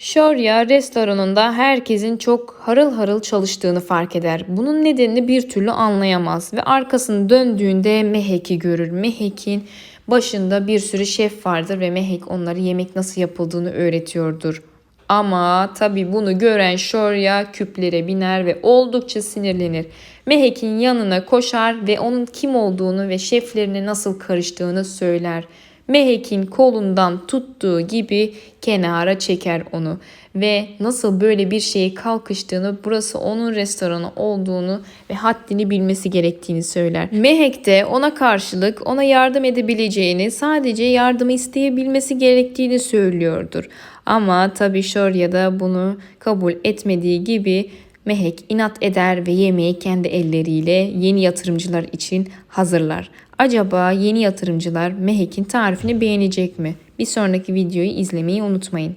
Şorya restoranında herkesin çok harıl harıl çalıştığını fark eder. Bunun nedenini bir türlü anlayamaz ve arkasını döndüğünde Mehek'i görür. Mehek'in başında bir sürü şef vardır ve Mehek onlara yemek nasıl yapıldığını öğretiyordur. Ama tabi bunu gören Şorya küplere biner ve oldukça sinirlenir. Mehek'in yanına koşar ve onun kim olduğunu ve şeflerine nasıl karıştığını söyler. Mehek'in kolundan tuttuğu gibi kenara çeker onu ve nasıl böyle bir şeye kalkıştığını, burası onun restoranı olduğunu ve haddini bilmesi gerektiğini söyler. Mehek de ona karşılık ona yardım edebileceğini, sadece yardımı isteyebilmesi gerektiğini söylüyordur. Ama tabii Şorya da bunu kabul etmediği gibi Mehek inat eder ve yemeği kendi elleriyle yeni yatırımcılar için hazırlar. Acaba yeni yatırımcılar Mehek'in tarifini beğenecek mi? Bir sonraki videoyu izlemeyi unutmayın.